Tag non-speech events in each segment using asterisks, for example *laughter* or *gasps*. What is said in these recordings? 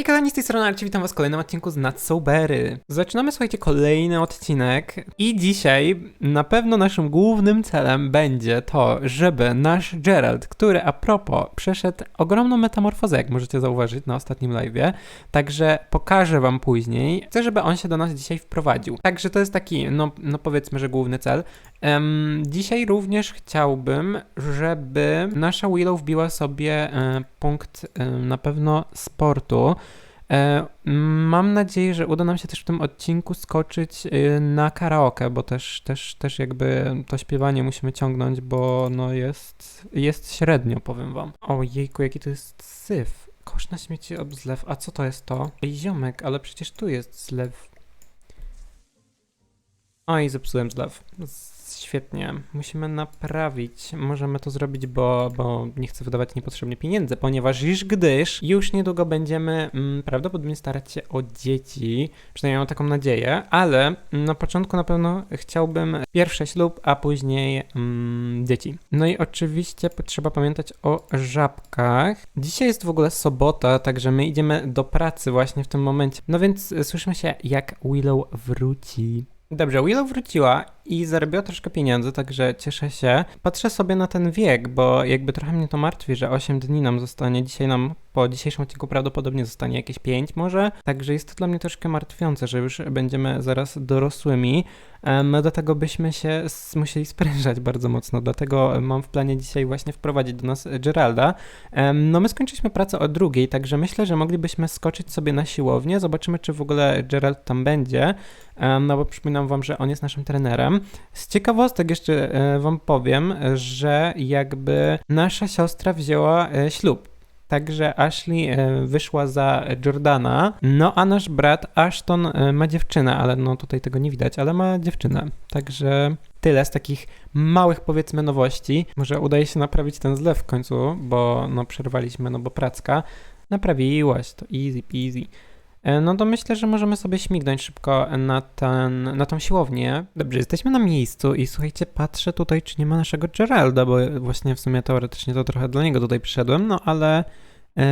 Hej kochani, z tej strony Arci, witam was w kolejnym odcinku z Not Sobery. Zaczynamy, słuchajcie, kolejny odcinek i dzisiaj na pewno naszym głównym celem będzie to, żeby nasz Gerald, który a propos przeszedł ogromną metamorfozę, jak możecie zauważyć na ostatnim live'ie, także pokażę wam później. Chcę, żeby on się do nas dzisiaj wprowadził. Także to jest taki, no, no powiedzmy, że główny cel. Dzisiaj również chciałbym, żeby nasza Willow wbiła sobie e, punkt e, na pewno sportu. E, mam nadzieję, że uda nam się też w tym odcinku skoczyć na karaoke, bo też, też, też jakby to śpiewanie musimy ciągnąć, bo no jest, jest średnio, powiem wam. O jejku, jaki to jest syf. Kosz na śmieci ob zlew. A co to jest to? Ziomek, ale przecież tu jest zlew. Oj, zepsułem zlew. Z- Świetnie. Musimy naprawić. Możemy to zrobić, bo, bo nie chcę wydawać niepotrzebnie pieniędzy, ponieważ już gdyż już niedługo będziemy mm, prawdopodobnie starać się o dzieci. Przynajmniej mam taką nadzieję, ale na początku na pewno chciałbym pierwszy ślub, a później mm, dzieci. No i oczywiście trzeba pamiętać o żabkach. Dzisiaj jest w ogóle sobota, także my idziemy do pracy właśnie w tym momencie. No więc y, słyszymy się, jak Willow wróci. Dobrze, Willow wróciła i zarobiła troszkę pieniędzy, także cieszę się. Patrzę sobie na ten wiek, bo jakby trochę mnie to martwi, że 8 dni nam zostanie. Dzisiaj nam po dzisiejszym odcinku prawdopodobnie zostanie jakieś 5 może. Także jest to dla mnie troszkę martwiące, że już będziemy zaraz dorosłymi. No do tego byśmy się musieli sprężać bardzo mocno, dlatego mam w planie dzisiaj właśnie wprowadzić do nas Geralda. No my skończyliśmy pracę o drugiej, także myślę, że moglibyśmy skoczyć sobie na siłownię, zobaczymy czy w ogóle Gerald tam będzie, no bo przypominam wam, że on jest naszym trenerem. Z ciekawostek jeszcze e, wam powiem, że jakby nasza siostra wzięła e, ślub. Także Ashley e, wyszła za Jordana, no a nasz brat Ashton ma dziewczynę, ale no tutaj tego nie widać, ale ma dziewczynę. Także tyle z takich małych powiedzmy nowości. Może udaje się naprawić ten zlew w końcu, bo no przerwaliśmy, no bo pracka. Naprawiłaś to, easy peasy. E, No to myślę, że możemy sobie śmignąć szybko na, ten, na tą siłownię. Dobrze, jesteśmy na miejscu i słuchajcie, patrzę tutaj, czy nie ma naszego Geralda, bo właśnie w sumie teoretycznie to trochę dla niego tutaj przyszedłem, no ale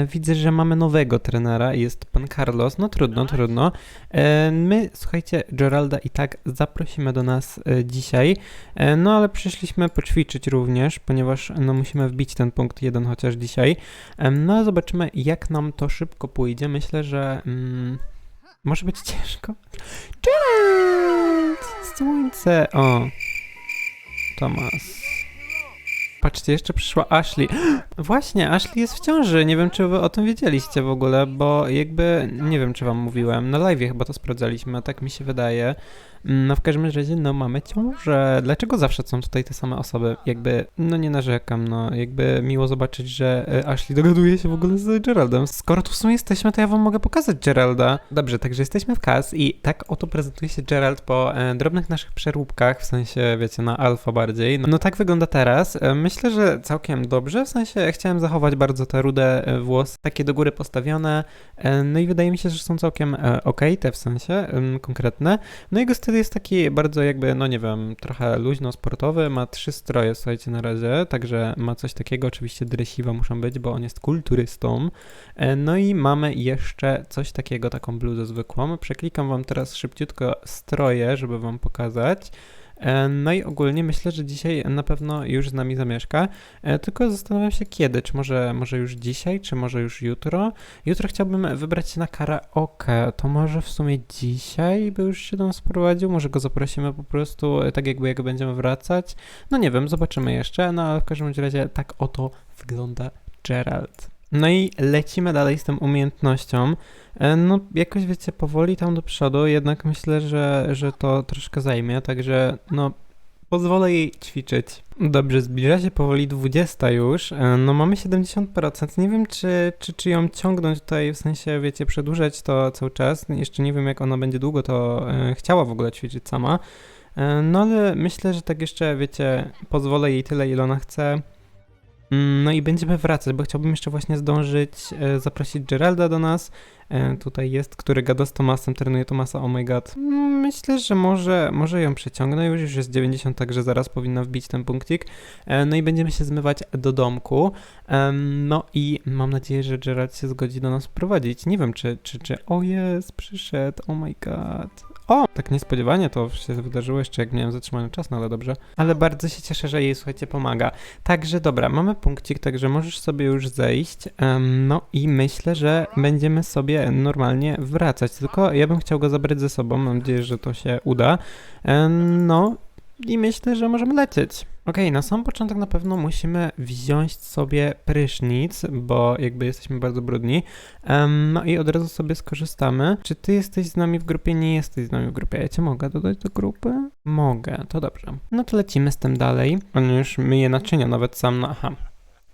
widzę, że mamy nowego trenera jest pan Carlos. No trudno, trudno. E, my, słuchajcie, Geralda i tak zaprosimy do nas e, dzisiaj, e, no ale przyszliśmy poćwiczyć również, ponieważ no musimy wbić ten punkt jeden chociaż dzisiaj. No, zobaczymy, jak nam to szybko pójdzie. Myślę, że mm, może być ciężko. Geralt! Słońce! O! Tomas. Patrzcie, jeszcze przyszła Ashley. *gasps* Właśnie, Ashley jest w ciąży. Nie wiem, czy wy o tym wiedzieliście w ogóle, bo jakby, nie wiem, czy wam mówiłem. Na live chyba to sprawdzaliśmy, tak mi się wydaje. No w każdym razie, no mamy ciążę. Dlaczego zawsze są tutaj te same osoby? Jakby, no nie narzekam, no jakby miło zobaczyć, że e, Ashley dogaduje się w ogóle z Geraldem. Skoro tu w sumie jesteśmy, to ja wam mogę pokazać Geralda. Dobrze, także jesteśmy w kas i tak oto prezentuje się Gerald po e, drobnych naszych przeróbkach, w sensie, wiecie, na alfa bardziej. No, no tak wygląda teraz. E, myślę, że całkiem dobrze, w sensie chciałem zachować bardzo te rude e, włosy, takie do góry postawione, e, no i wydaje mi się, że są całkiem e, okej, te w sensie em, konkretne. No jego styl jest taki bardzo jakby, no nie wiem, trochę luźno sportowy, ma trzy stroje, słuchajcie, na razie, także ma coś takiego, oczywiście dresiwa muszą być, bo on jest kulturystą. E, No i mamy jeszcze coś takiego, taką bluzę zwykłą. Przeklikam wam teraz szybciutko stroje, żeby wam pokazać. E, No i ogólnie myślę, że dzisiaj na pewno już z nami zamieszka, E, tylko zastanawiam się kiedy, czy może, może już dzisiaj, czy może już jutro. Jutro chciałbym wybrać się na karaoke, to może w sumie dzisiaj by już się do nas prowadził, może go zaprosimy po prostu, e, tak jakby jak będziemy wracać. No nie wiem, zobaczymy jeszcze, no ale w każdym razie tak oto wygląda Gerald. No i lecimy dalej z tą umiejętnością. E, No, jakoś wiecie, powoli tam do przodu, jednak myślę, że, że to troszkę zajmie, także no, pozwolę jej ćwiczyć. Dobrze, zbliża się powoli 20 już. E, No, mamy 70%. Nie wiem, czy, czy, czy ją ciągnąć tutaj, w sensie, wiecie, przedłużać to cały czas. Jeszcze nie wiem, jak ona będzie długo to e, chciała w ogóle ćwiczyć sama. No, ale myślę, że tak jeszcze, wiecie, pozwolę jej tyle, ile ona chce. Mm, No i będziemy wracać, bo chciałbym jeszcze właśnie zdążyć e, zaprosić Geralda do nas. E, tutaj jest, który gada z Tomasem, trenuje Tomasa, oh my god. Mm, Myślę, że może, może ją przeciągnę, już, już jest 90, także zaraz powinna wbić ten punkcik. E, no i będziemy się zmywać do domku. No i mam nadzieję, że Gerald się zgodzi do nas prowadzić. Nie wiem, czy, czy, czy, o jest, przyszedł, oh my god. O, tak niespodziewanie to się wydarzyło jeszcze, jak miałem zatrzymany czas, no ale dobrze. Ale bardzo się cieszę, że jej, słuchajcie, pomaga. Także dobra, mamy punkcik, także możesz sobie już zejść. No i myślę, że będziemy sobie normalnie wracać. Tylko ja bym chciał go zabrać ze sobą. Mam nadzieję, że to się uda. No i myślę, że możemy lecieć. Okej, na sam początek na pewno musimy wziąć sobie prysznic, bo jakby jesteśmy bardzo brudni. Em, no i od razu sobie skorzystamy. Czy ty jesteś z nami w grupie? Nie jesteś z nami w grupie. Ja cię mogę dodać do grupy? Mogę, to dobrze. No to lecimy z tym dalej. On już myje naczynia nawet sam na... Aha.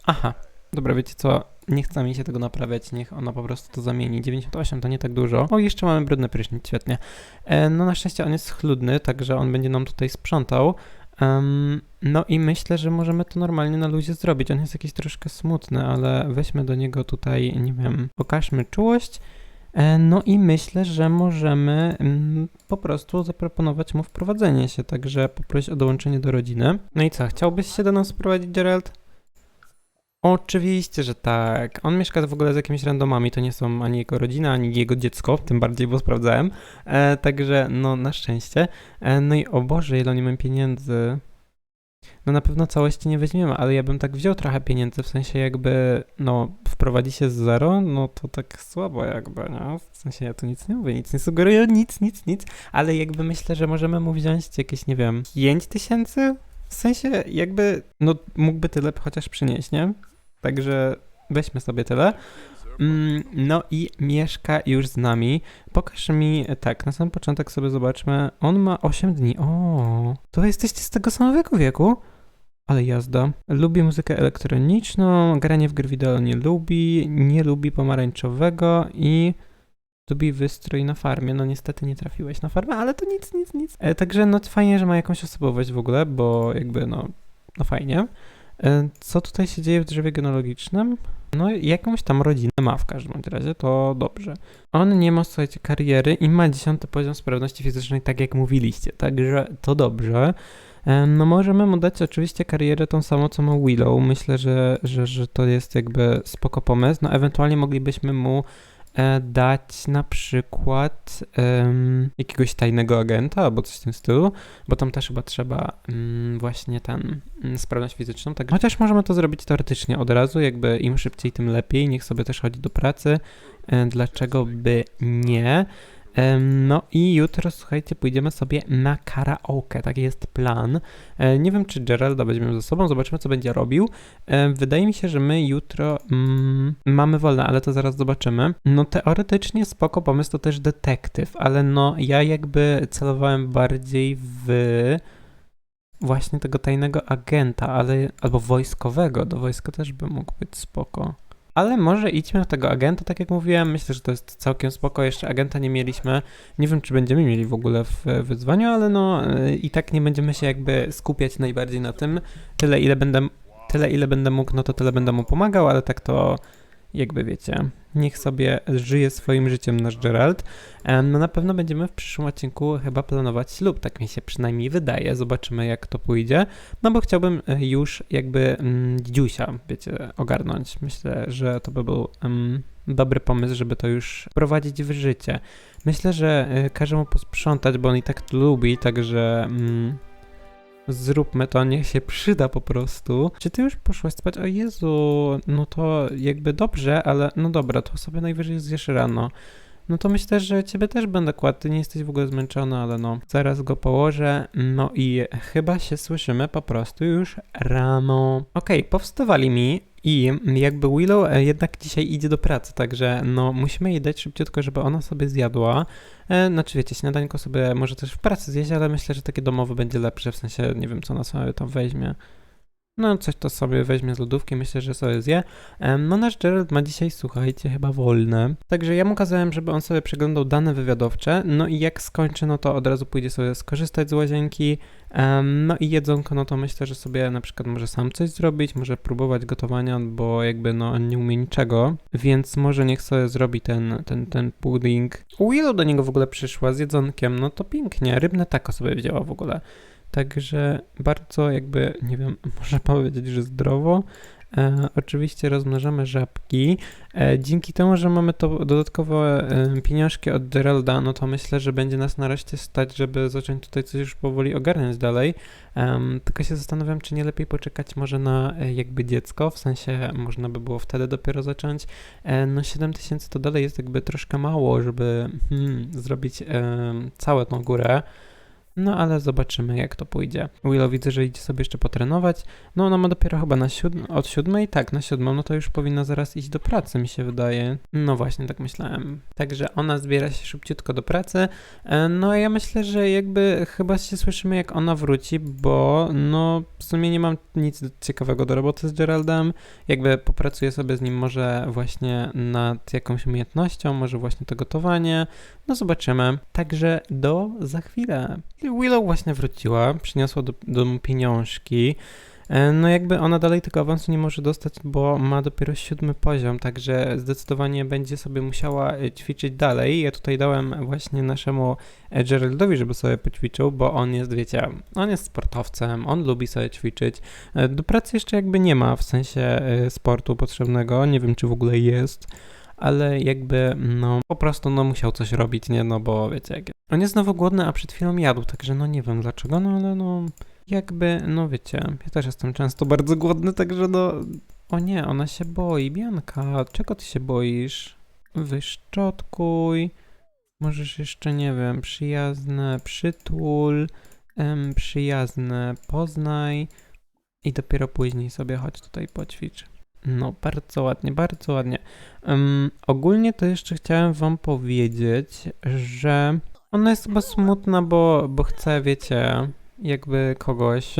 Aha. Dobra, wiecie co? Nie chce mi się tego naprawiać, niech ona po prostu to zamieni. 98 to nie tak dużo. O, jeszcze mamy brudny prysznic, świetnie. E, no na szczęście on jest schludny, także on będzie nam tutaj sprzątał. Em, no i myślę, że możemy to normalnie na luzie zrobić. On jest jakiś troszkę smutny, ale weźmy do niego tutaj, nie wiem, pokażmy czułość. E, No i myślę, że możemy mm, po prostu zaproponować mu wprowadzenie się, także poprosić o dołączenie do rodziny. No i co, chciałbyś się do nas wprowadzić, Gerald? Oczywiście, że tak. On mieszka w ogóle z jakimiś randomami, to nie są ani jego rodzina, ani jego dziecko, tym bardziej, bo sprawdzałem. E, także, no, na szczęście. E, no i o Boże, ile oni mają pieniędzy. No na pewno całości nie weźmiemy, ale ja bym tak wziął trochę pieniędzy, w sensie jakby, no, wprowadzi się z zero, no to tak słabo jakby, no. W sensie ja tu nic nie mówię, nic nie sugeruję, nic, nic, nic, ale jakby myślę, że możemy mu wziąć jakieś, nie wiem, 5 tysięcy? W sensie jakby, no mógłby tyle chociaż przynieść, nie? Także weźmy sobie tyle. Mm, no i mieszka już z nami. Pokaż mi, tak, na sam początek sobie zobaczmy. On ma 8 dni. O, to jesteście z tego samego wieku? Ale jazda. Lubi muzykę elektroniczną, granie w gry wideo nie lubi, nie lubi pomarańczowego i lubi wystrój na farmie. No niestety nie trafiłeś na farmę, ale to nic, nic, nic. E, także no fajnie, że ma jakąś osobowość w ogóle, bo jakby no, no fajnie. E, Co tutaj się dzieje w drzewie genealogicznym? No, jakąś tam rodzinę ma w każdym razie, to dobrze. On nie ma, słuchajcie, kariery i ma dziesiąty poziom sprawności fizycznej, tak jak mówiliście, także to dobrze. E, No, możemy mu dać oczywiście karierę tą samą, co ma Willow. Myślę, że, że, że to jest jakby spoko pomysł. No, ewentualnie moglibyśmy mu e, dać na przykład jakiegoś tajnego agenta albo coś w tym stylu, bo tam też chyba trzeba mm, właśnie ten mm, sprawność fizyczną. Tak, chociaż możemy to zrobić teoretycznie od razu, jakby im szybciej, tym lepiej. Niech sobie też chodzi do pracy. E, dlaczego by nie? No i jutro, słuchajcie, pójdziemy sobie na karaoke. Taki jest plan. E, Nie wiem, czy Geralda weźmiemy ze sobą, zobaczymy, co będzie robił. E, Wydaje mi się, że my jutro mm, mamy wolne, ale to zaraz zobaczymy. No teoretycznie spoko pomysł to też detektyw, ale no ja jakby celowałem bardziej w właśnie tego tajnego agenta, ale albo wojskowego. Do wojska też by mógł być spoko. Ale może idźmy w tego agenta, tak jak mówiłem. Myślę, że to jest całkiem spoko. Jeszcze agenta nie mieliśmy. Nie wiem, czy będziemy mieli w ogóle w e, wyzwaniu, ale no e, i tak nie będziemy się jakby skupiać najbardziej na tym. Tyle, ile będę, tyle, ile będę mógł, no to tyle będę mu pomagał, ale tak to jakby wiecie, niech sobie żyje swoim życiem nasz Gerald. No na pewno będziemy w przyszłym odcinku chyba planować ślub, tak mi się przynajmniej wydaje. Zobaczymy jak to pójdzie. No bo chciałbym e, już jakby mm, dziusia, wiecie, ogarnąć. Myślę, że to by był dobry pomysł, żeby to już prowadzić w życie. Myślę, że e, każę mu posprzątać, bo on i tak to lubi, także mm, zróbmy to, niech się przyda po prostu. Czy ty już poszłaś spać? O Jezu, no to jakby dobrze, ale no dobra, to sobie najwyżej zjesz rano. No to myślę, że ciebie też będę kładł, ty nie jesteś w ogóle zmęczony, ale no, zaraz go położę, no i chyba się słyszymy po prostu już rano. Okej, powstawali mi i jakby Willow e, jednak dzisiaj idzie do pracy, także no musimy jej dać szybciutko, żeby ona sobie zjadła. E, znaczy wiecie, śniadanko sobie może też w pracy zjeść, ale myślę, że takie domowe będzie lepsze, w sensie nie wiem co ona sobie tam weźmie. No, coś to sobie weźmie z lodówki, myślę, że sobie zje. No, nasz Gerald ma dzisiaj, słuchajcie, chyba wolne. Także ja mu kazałem, żeby on sobie przeglądał dane wywiadowcze. No i jak skończy, no to od razu pójdzie sobie skorzystać z łazienki. No i jedzonko, no to myślę, że sobie na przykład może sam coś zrobić, może próbować gotowania, bo jakby no on nie umie niczego. Więc może niech sobie zrobi ten, ten, ten pudding. Willow do niego w ogóle przyszła z jedzonkiem, no to pięknie. Rybne tako sobie wzięła w ogóle. Także bardzo jakby, nie wiem, *laughs* można powiedzieć, że zdrowo. E, oczywiście rozmnażamy żabki. E, dzięki temu, że mamy to dodatkowe e, pieniążki od Geralda, no to myślę, że będzie nas nareszcie stać, żeby zacząć tutaj coś już powoli ogarniać dalej. Em, tylko się zastanawiam, czy nie lepiej poczekać może na e, jakby dziecko, w sensie można by było wtedy dopiero zacząć. E, no 7 tysięcy to dalej jest jakby troszkę mało, żeby hmm, zrobić em, całą tą górę. No ale zobaczymy jak to pójdzie. Willow widzę, że idzie sobie jeszcze potrenować. No ona ma dopiero chyba na siódm- od siódmej, tak, na siódmą, no to już powinna zaraz iść do pracy, mi się wydaje. No właśnie, tak myślałem. Także ona zbiera się szybciutko do pracy. E, No ja myślę, że jakby chyba się słyszymy jak ona wróci, bo no w sumie nie mam nic ciekawego do roboty z Geraldem. Jakby popracuję sobie z nim może właśnie nad jakąś umiejętnością, może właśnie to gotowanie. No zobaczymy. Także do za chwilę. Willow właśnie wróciła, przyniosła do domu pieniążki. E, No jakby ona dalej tego awansu nie może dostać, bo ma dopiero siódmy poziom, także zdecydowanie będzie sobie musiała e, ćwiczyć dalej. Ja tutaj dałem właśnie naszemu e, Geraldowi, żeby sobie poćwiczył, bo on jest, wiecie, on jest sportowcem, on lubi sobie ćwiczyć. Do pracy jeszcze jakby nie ma w sensie sportu potrzebnego, nie wiem czy w ogóle jest ale jakby, no, po prostu, no, musiał coś robić, nie, no, bo wiecie, jak... On jest znowu głodny, a przed chwilą jadł, także, no, nie wiem dlaczego, no, ale, no, jakby, no, wiecie, ja też jestem często bardzo głodny, także, no, o nie, ona się boi, Bianka, czego ty się boisz? Wyszczotkuj, możesz jeszcze, nie wiem, przyjazne przytul, em, przyjazne poznaj i dopiero później sobie chodź tutaj poćwicz. No, bardzo ładnie, bardzo ładnie. Em, ogólnie to jeszcze chciałem wam powiedzieć, że ona jest chyba smutna, bo, bo chce, wiecie, jakby kogoś.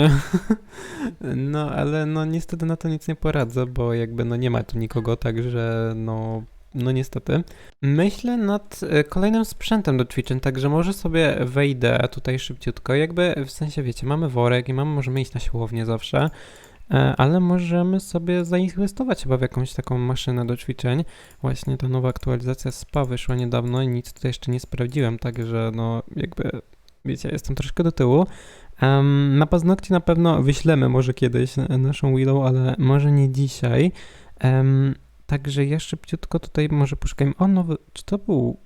*laughs* no, ale no niestety na to nic nie poradzę, bo jakby no nie ma tu nikogo, także no, no niestety. Myślę nad e, kolejnym sprzętem do ćwiczeń, także może sobie wejdę tutaj szybciutko, jakby w sensie, wiecie, mamy worek i mamy, możemy iść na siłownię zawsze. E, ale możemy sobie zainwestować chyba w jakąś taką maszynę do ćwiczeń. Właśnie ta nowa aktualizacja SPA wyszła niedawno i nic tutaj jeszcze nie sprawdziłem, także no jakby, wiecie, jestem troszkę do tyłu. Em, na paznokcie na pewno wyślemy może kiedyś na- naszą Willow, ale może nie dzisiaj. Em, także ja szybciutko tutaj może poszukajmy. O, nowy, czy to był,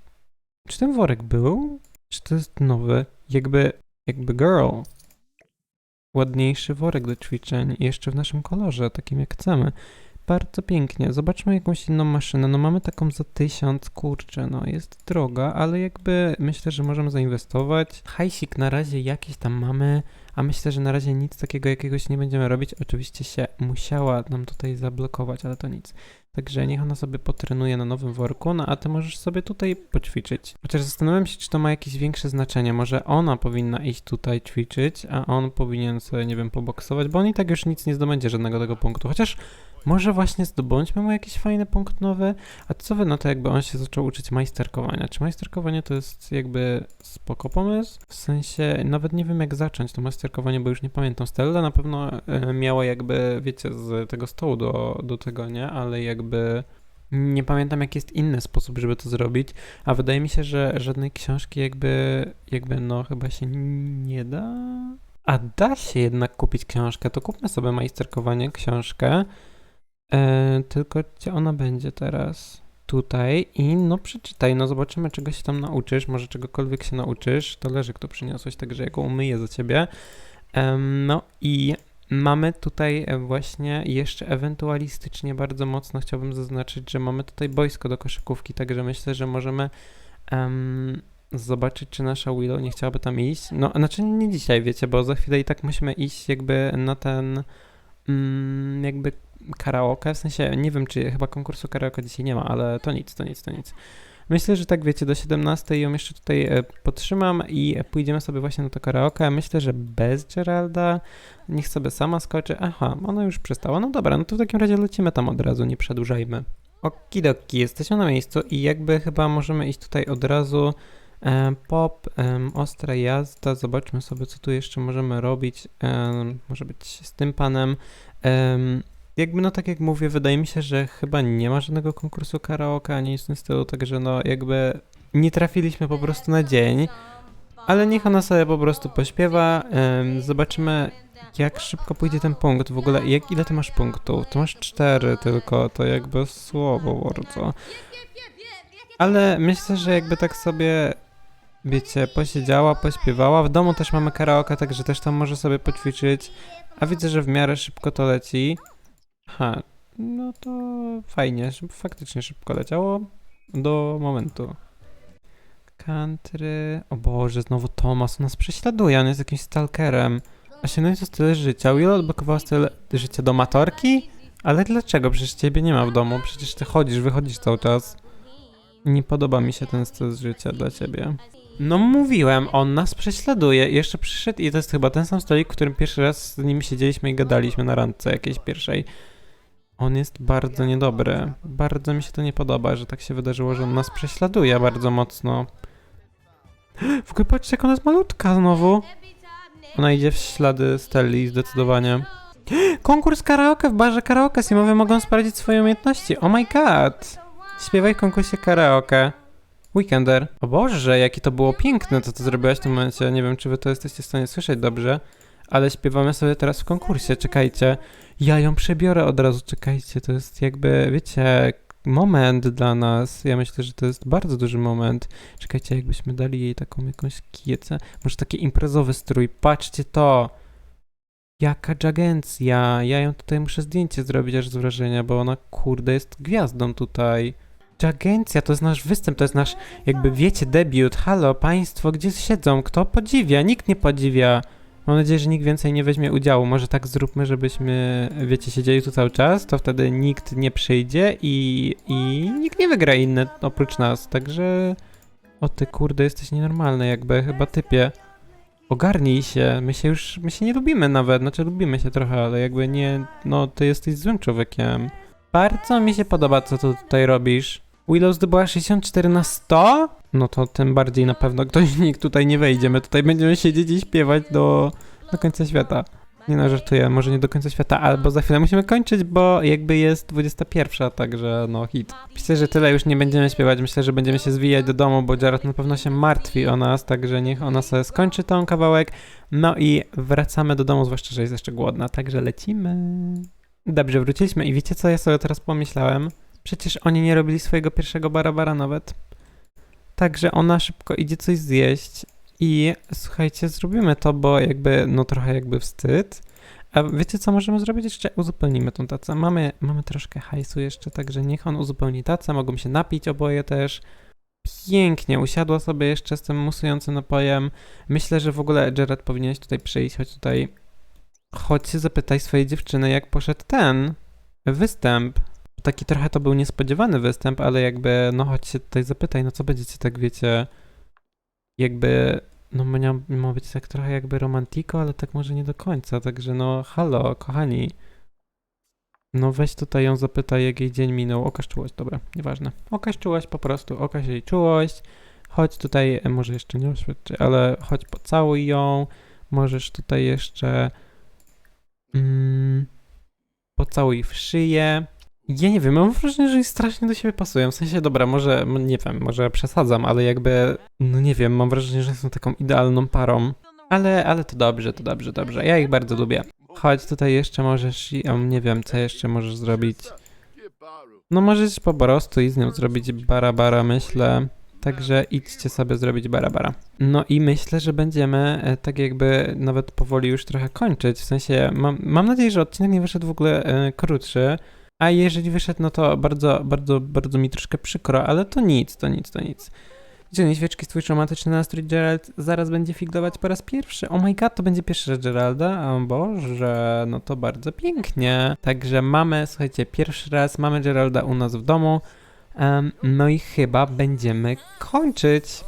czy ten worek był? Czy to jest nowy? Jakby, jakby girl ładniejszy worek do ćwiczeń, jeszcze w naszym kolorze, takim jak chcemy. Bardzo pięknie. Zobaczmy jakąś inną maszynę. No mamy taką za tysiąc, kurczę, no jest droga, ale jakby myślę, że możemy zainwestować. Hajsik na razie jakiś tam mamy, a myślę, że na razie nic takiego jakiegoś nie będziemy robić. Oczywiście się musiała nam tutaj zablokować, ale to nic. Także niech ona sobie potrenuje na nowym worku, no a ty możesz sobie tutaj poćwiczyć. Chociaż zastanawiam się, czy to ma jakieś większe znaczenie. Może ona powinna iść tutaj ćwiczyć, a on powinien sobie, nie wiem, poboksować, bo on i tak już nic nie zdobędzie żadnego tego punktu. Chociaż może właśnie zdobądźmy mu jakiś fajny punkt nowy. A co wy na to, jakby on się zaczął uczyć majsterkowania? Czy majsterkowanie to jest jakby spoko pomysł? W sensie, nawet nie wiem jak zacząć to majsterkowanie, bo już nie pamiętam. Stella na pewno e, miała jakby, wiecie, z tego stołu do, do tego, nie? Ale jakby nie pamiętam jaki jest inny sposób, żeby to zrobić, a wydaje mi się, że żadnej książki jakby, jakby no chyba się nie da. A da się jednak kupić książkę, to kupmy sobie majsterkowanie książkę. E, tylko gdzie ona będzie teraz? Tutaj i no przeczytaj, no zobaczymy czego się tam nauczysz, może czegokolwiek się nauczysz, talerzyk tu przyniosłeś, także ja umyję za ciebie. Em, no i mamy tutaj e, właśnie jeszcze ewentualistycznie bardzo mocno chciałbym zaznaczyć, że mamy tutaj boisko do koszykówki, także myślę, że możemy em, zobaczyć, czy nasza Willow nie chciałaby tam iść. No, znaczy nie dzisiaj, wiecie, bo za chwilę i tak musimy iść jakby na ten mm, jakby karaoke, w sensie nie wiem, czy chyba konkursu karaoke dzisiaj nie ma, ale to nic, to nic, to nic. Myślę, że tak wiecie, do 17 ją jeszcze tutaj e, potrzymam i pójdziemy sobie właśnie na to karaoke. Myślę, że bez Geralda. Niech sobie sama skoczy. Aha, ona już przestała. No dobra, no to w takim razie lecimy tam od razu, nie przedłużajmy. Okidoki, jesteśmy na miejscu i jakby chyba możemy iść tutaj od razu. E, pop, em, ostra jazda, zobaczmy sobie, co tu jeszcze możemy robić. Może być z tym panem. Em, jakby, no tak jak mówię, wydaje mi się, że chyba nie ma żadnego konkursu karaoke, ani nic tym stylu, także no jakby nie trafiliśmy po prostu na dzień. Ale niech ona sobie po prostu pośpiewa. zobaczymy, jak szybko pójdzie ten punkt. W ogóle, jak, ile ty masz punktów? Ty masz cztery tylko, to jakby słabo bardzo. Ale myślę, że jakby tak sobie, wiecie, posiedziała, pośpiewała. W domu też mamy karaoke, także też tam może sobie poćwiczyć. A widzę, że w miarę szybko to leci. Ha, no to fajnie, że faktycznie szybko leciało do momentu. Country. O Boże, znowu Thomas, on nas prześladuje, on jest jakimś stalkerem. A się no i to styl życia. Will odblokowała styl życia do matorki? Ale dlaczego? Przecież ciebie nie ma w domu, przecież ty chodzisz, wychodzisz cały czas. Nie podoba mi się ten styl życia dla ciebie. No mówiłem, on nas prześladuje. Jeszcze przyszedł i to jest chyba ten sam stolik, w którym pierwszy raz z nim siedzieliśmy i gadaliśmy na randce jakiejś pierwszej. On jest bardzo niedobry. Bardzo mi się to nie podoba, że tak się wydarzyło, że on nas prześladuje bardzo mocno. W ogóle patrzcie, jak ona jest malutka znowu. Ona idzie w ślady Stelli zdecydowanie. Konkurs karaoke w barze karaoke. Simowie mogą sprawdzić swoje umiejętności. Oh my god. Śpiewaj w konkursie karaoke. Weekender. O Boże, jakie to było piękne, to co zrobiłaś w tym momencie. Nie wiem, czy wy to jesteście w stanie słyszeć dobrze, ale śpiewamy sobie teraz w konkursie. Czekajcie. Ja ją przebiorę od razu, czekajcie. To jest jakby, wiecie, moment dla nas. Ja myślę, że to jest bardzo duży moment. Czekajcie, jakbyśmy dali jej taką jakąś kiecę. Może taki imprezowy strój. Patrzcie to. Jaka agencja. Ja ją tutaj muszę zdjęcie zrobić aż z wrażenia, bo ona kurde jest gwiazdą tutaj. Agencja to jest nasz występ, to jest nasz, jakby wiecie, debiut. Halo, państwo, gdzie siedzą? Kto podziwia? Nikt nie podziwia. Mam nadzieję, że nikt więcej nie weźmie udziału. Może tak zróbmy, żebyśmy, wiecie, siedzieli tu cały czas, to wtedy nikt nie przyjdzie i, i nikt nie wygra inny oprócz nas. Także. O ty kurde, jesteś nienormalny, jakby chyba typie. Ogarnij się, my się już, my się nie lubimy nawet, znaczy lubimy się trochę, ale jakby nie, no ty jesteś złym człowiekiem. Bardzo mi się podoba, co ty tutaj robisz. Willow zdobyła 64 na 100? No to tym bardziej na pewno ktoś *laughs* nikt tutaj nie wejdzie. My tutaj będziemy siedzieć i śpiewać do, do końca świata. Nie no, żartuję, może nie do końca świata, albo za chwilę musimy kończyć, bo jakby jest 21, także no hit. Myślę, że tyle już nie będziemy śpiewać, myślę, że będziemy się zwijać do domu, bo Jared na pewno się martwi o nas, także niech ona sobie skończy tą kawałek. No i wracamy do domu, zwłaszcza, że jest jeszcze głodna, także lecimy. Dobrze, wróciliśmy i wiecie co ja sobie teraz pomyślałem? Przecież oni nie robili swojego pierwszego barabara nawet. Także ona szybko idzie coś zjeść i słuchajcie, zrobimy to, bo jakby, no trochę jakby wstyd. A wiecie co możemy zrobić? Jeszcze uzupełnimy tą tacę. Mamy, mamy troszkę hajsu jeszcze, także niech on uzupełni tacę, mogą się napić oboje też. Pięknie, usiadła sobie jeszcze z tym musującym napojem. Myślę, że w ogóle Jared powinieneś tutaj przyjść, chodź tutaj. Chodź się zapytaj swojej dziewczyny, jak poszedł ten występ. Taki trochę to był niespodziewany występ, ale jakby, no chodź się tutaj zapytaj, no co będziecie tak, wiecie, jakby, no miał, miał być tak trochę jakby romantiko, ale tak może nie do końca, także no halo, kochani. No weź tutaj ją zapytaj, jak jej dzień minął. Okaż czułość, dobra, nieważne. Okaż czułość po prostu, okaż jej czułość. Chodź tutaj, e, może jeszcze nie oświadczy, ale chodź pocałuj ją. Możesz tutaj jeszcze mm, pocałuj w szyję. Ja nie wiem, mam wrażenie, że strasznie do siebie pasują. W sensie, dobra, może, nie wiem, może przesadzam, ale jakby, no nie wiem, mam wrażenie, że są taką idealną parą. Ale, ale to dobrze, to dobrze, dobrze. Ja ich bardzo lubię. Chodź, tutaj jeszcze możesz, i- nie wiem, co jeszcze możesz zrobić. No możesz po prostu i z nią zrobić bara-bara, myślę. Także idźcie sobie zrobić bara-bara. No i myślę, że będziemy e, tak jakby nawet powoli już trochę kończyć. W sensie, mam, mam nadzieję, że odcinek nie wyszedł w ogóle e, krótszy. A jeżeli wyszedł, no to bardzo, bardzo, bardzo mi troszkę przykro, ale to nic, to nic, to nic. Dzielnie świeczki, twój romantyczny nastrój, Gerald zaraz będzie figlować po raz pierwszy. Oh my god, to będzie pierwszy raz Geralda? O Boże, no to bardzo pięknie. Także mamy, słuchajcie, pierwszy raz mamy Geralda u nas w domu. Em, no i chyba będziemy kończyć.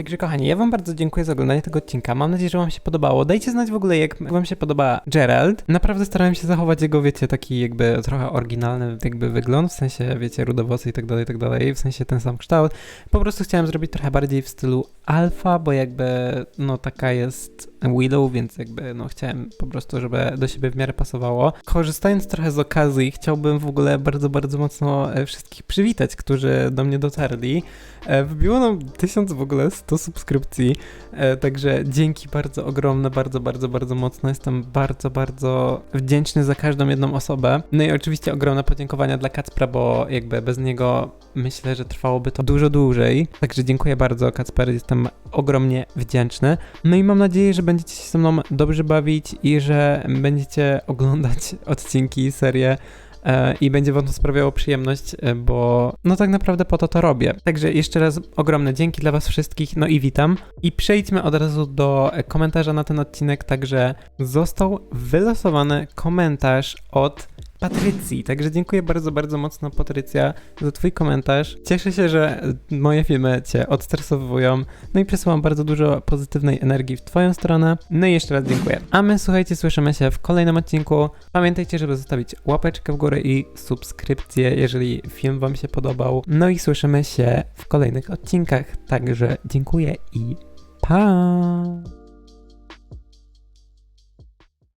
Także kochani, ja wam bardzo dziękuję za oglądanie tego odcinka. Mam nadzieję, że wam się podobało. Dajcie znać w ogóle, jak wam się podoba Gerald. Naprawdę starałem się zachować jego, wiecie, taki jakby trochę oryginalny jakby wygląd, w sensie, wiecie, rudowłosy i tak dalej, i tak dalej, w sensie ten sam kształt. Po prostu chciałem zrobić trochę bardziej w stylu alfa, bo jakby, no taka jest Willow, więc jakby, no chciałem po prostu, żeby do siebie w miarę pasowało. Korzystając trochę z okazji, chciałbym w ogóle bardzo, bardzo mocno e, wszystkich przywitać, którzy do mnie dotarli. E, Wbiło nam tysiąc w ogóle 100 subskrypcji, e, także dzięki bardzo ogromne, bardzo, bardzo, bardzo mocno. Jestem bardzo, bardzo wdzięczny za każdą jedną osobę. No i oczywiście ogromne podziękowania dla Kacpra, bo jakby bez niego myślę, że trwałoby to dużo dłużej. Także dziękuję bardzo Kacper, jestem ogromnie wdzięczny. No i mam nadzieję, że będziecie się ze mną dobrze bawić i że będziecie oglądać *laughs* odcinki, serię e, i będzie wam to sprawiało przyjemność, e, bo no tak naprawdę po to to robię. Także jeszcze raz ogromne dzięki dla was wszystkich, no i witam. I przejdźmy od razu do e, komentarza na ten odcinek, także został wylosowany komentarz od Patrycji. Także dziękuję bardzo, bardzo mocno Patrycja za twój komentarz. Cieszę się, że moje filmy cię odstresowują, no i przesyłam bardzo dużo pozytywnej energii w twoją stronę. No i jeszcze raz dziękuję. A my słuchajcie, słyszymy się w kolejnym odcinku. Pamiętajcie, żeby zostawić łapeczkę w górę i subskrypcję, jeżeli film wam się podobał. No i słyszymy się w kolejnych odcinkach. Także dziękuję i pa!